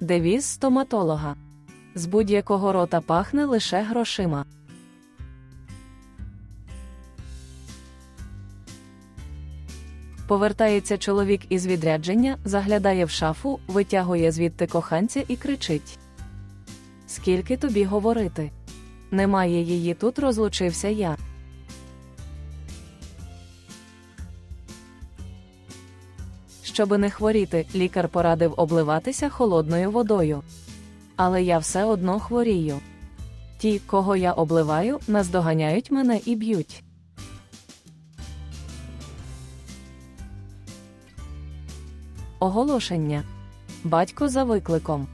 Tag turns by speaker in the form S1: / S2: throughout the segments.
S1: Девіз стоматолога. З будь-якого рота пахне лише грошима. Повертається чоловік із відрядження, заглядає в шафу, витягує звідти коханця і кричить: Скільки тобі говорити? Немає її тут, розлучився я. Щоби не хворіти, лікар порадив обливатися холодною водою. Але я все одно хворію. Ті, кого я обливаю, наздоганяють мене і б'ють. Оголошення. Батько за викликом.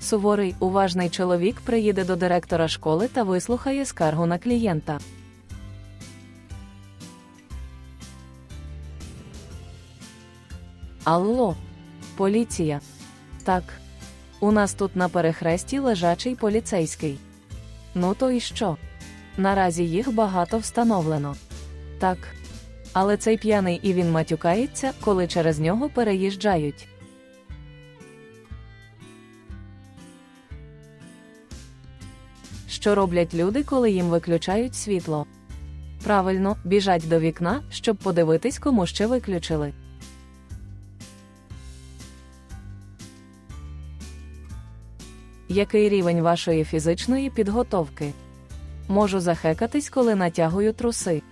S1: Суворий, уважний чоловік приїде до директора школи та вислухає скаргу на клієнта. Алло, поліція. Так. У нас тут на перехресті лежачий поліцейський. Ну то і що? Наразі їх багато встановлено. Так. Але цей п'яний і він матюкається, коли через нього переїжджають. Що роблять люди, коли їм виключають світло? Правильно, біжать до вікна, щоб подивитись, кому ще виключили. Який рівень вашої фізичної підготовки? Можу захекатись, коли натягую труси.